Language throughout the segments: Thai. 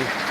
ดิ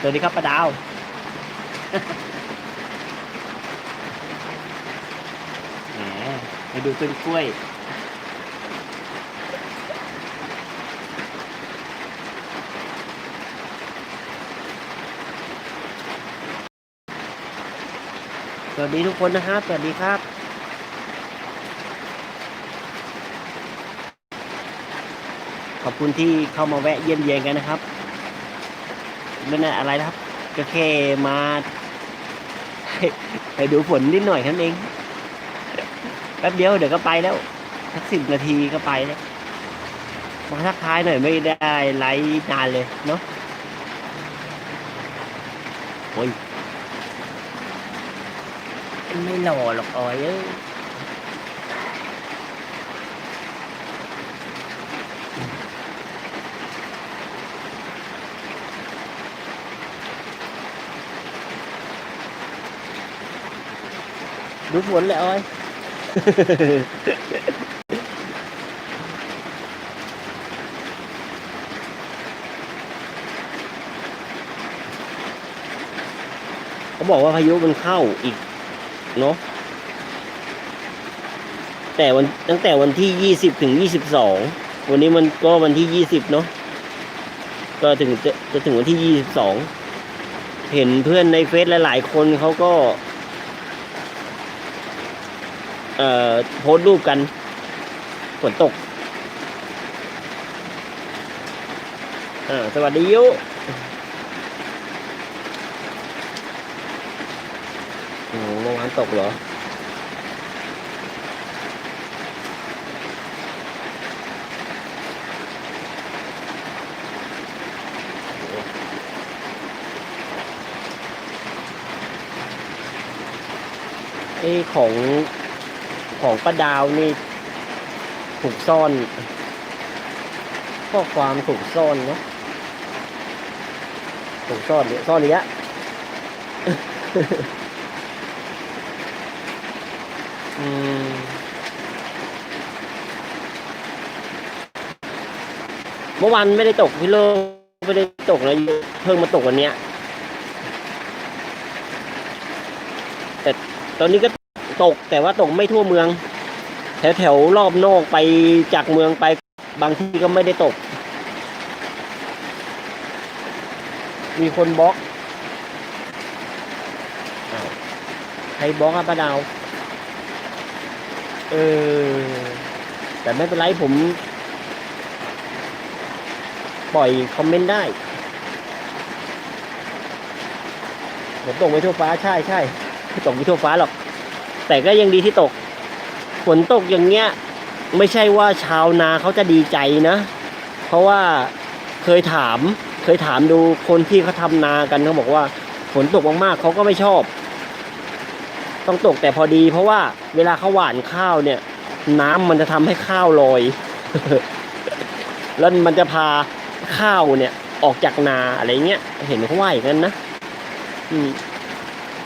สวัสดีครับประดาว แหมไปดูต้นกล้วย สวัสดีทุกคนนะครับ สวัสดีครับ ขอบคุณที่เข้ามาแวะเยี่ยมเยียนกันนะครับไม่น่าอะไรนะครับ ก็แค่มาให้ให้ดูฝนนิดหน่อยแค่นั้นเองแป๊บเดียวเดี๋ยวก็ไปแล้วสักสิบนาทีก็ไปแล้วมาทักทายหน่อยไม่ได้ไลฟ์นานเลยเนาะโอ้ยไม่หล่อหรอกออยเอ้ ดูฝนเลยออย เขาบอกว่าพายุมันเข้าอีก เนาะแต่วันตั้งแต่วันที่ยี่สิบถึงยี่สิบสองวันนี้มันก็วันที่ยี่สิบเนาะก็ถึงจะจะถึงวันที่ยี่สิบสองเห็นเพื่อนในเฟซหลาย ๆ คนเขาก็ เอ่อโพสต์รูปกันฝนตกอ่าสวัสดียุอืมเมื่อวานตกเหรอเอ้ของ ของป้าดาวนี่ถูกซ่อน ข้อความถูกซ่อนเนาะถูกซ่อนเนี่ยซ่อนเนี้ยอืมเมื่อวานไม่ได้ตกพี่โลไม่ได้ตกนะเพิ่งมาตกวันเนี้ยแต่ตอนนี้ก็ ตกแต่ว่าตกไม่ทั่วเมือง แถวแถวๆรอบนอกไปจากเมืองไปบางที่ก็ไม่ได้ตก มีคนบล็อกใครบล็อกอะป้าดาว เออ แต่ไม่เป็นไรผม ปล่อยคอมเมนต์ได้ผมตกไม่ทั่วฟ้าใช่ใช่ไม่ตกไม่ทั่วฟ้าหรอก แต่ก็ยังดีที่ตก ฝนตกอย่างเงี้ย ไม่ใช่ว่าชาวนาเขาจะดีใจนะ เพราะว่าเคยถาม เคยถามดูคนที่เขาทำนากันเขาบอกว่าฝนตกมากๆเขาก็ไม่ชอบ ต้องตกแต่พอดี เพราะว่าเวลาเขาหว่านข้าวเนี่ย น้ำมันจะทำให้ข้าวลอย แล้วมันจะพาข้าวเนี่ย ออกจากนาอะไรเงี้ย เห็นเขาว่าอย่างนั้นนะ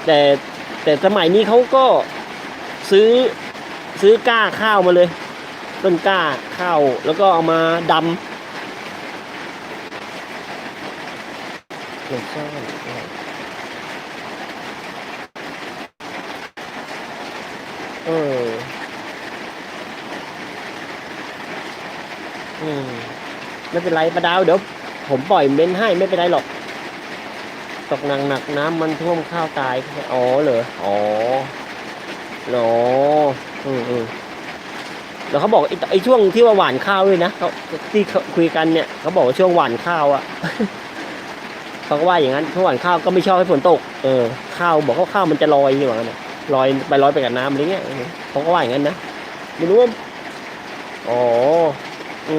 แต่แต่สมัยนี้เขาก็ ซื้อซื้อก้าข้าวมาเลย ต้นก้าข้าวแล้วก็เอามาดำหลบซ่อนเอออืมไม่เป็นไรประดาวเดี๋ยวผมปล่อยเม้นให้ไม่เป็นไรหรอก ตกหนักหนักน้ำมันท่วมข้าวตาย อ๋อเหรอ อ๋อ เหรออืมอืมแล้วเขาบอกไอ้ช่วงที่ว่าหวานข้าวด้วยนะเขาที่คุยกันเนี่ยเขาบอกว่าช่วงหวานข้าวอะเขาก็ว่าอย่างนั้นช่วงหวานข้าวก็ไม่ชอบให้ฝนตก เออข้าวบอกว่าข้าวมันจะลอยอย่างนั้นลอยไปลอยไปกับน้ำอะไรเงี้ยเขาก็ว่าอย่างนั้นนะไม่รู้ว่าอ๋ออื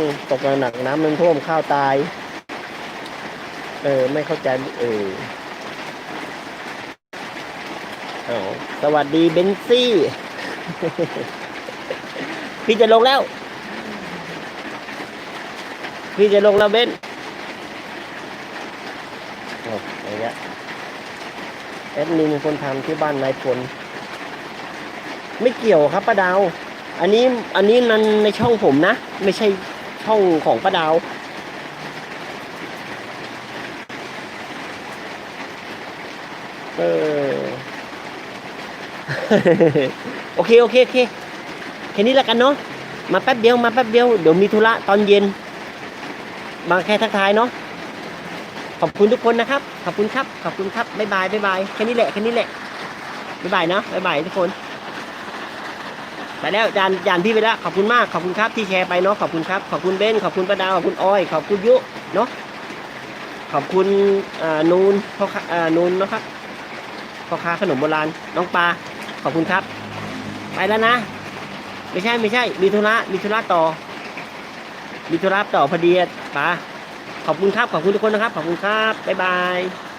มตกหนักน้ำมันท่วมข้าวตาย เออ ไม่เข้าใจเออ สวัสดีเบนซี่ พี่จะลงแล้ว พี่จะลงแล้วเบนโอ้อะไรเงี้ยแอดมินคนทำที่บ้านนายพลไม่เกี่ยวครับป้าดาว อันนี้อันนี้มันในช่องผมนะ ไม่ใช่ช่องของป้าดาวเออ โอเคโอเคโอเคแค่นี้แล้วกันเนาะมาแป๊บเดียวมาแป๊บเดียวเดี๋ยวมีธุระตอนเย็น มาแค่ทักทายเนาะขอบคุณทุกคนนะครับ ขอบคุณครับ ขอบคุณครับบ๊ายบายบ๊ายบายแค่นี้แหละแค่นี้แหละบ๊ายบายเนาะบ๊ายบายทุกคนไปแล้วจานจานพี่ไปแล้วขอบคุณมากขอบคุณครับที่แชร์ไปเนาะขอบคุณครับขอบคุณเบนขอบคุณประดาวขอบคุณอ้อย ขอบคุณยุเนาะขอบคุณนูนพ่อค้าอ่านูนเนาะครับพ่อค้าขนมโบราณน้องปลา ขอบคุณครับ ไปแล้วนะ ไม่ใช่ไม่ใช่ มีธุระมีธุระต่อ มีธุระต่อพอดีป๋าขอบคุณครับ ขอบคุณทุกคนนะครับ ขอบคุณครับ บ๊ายบาย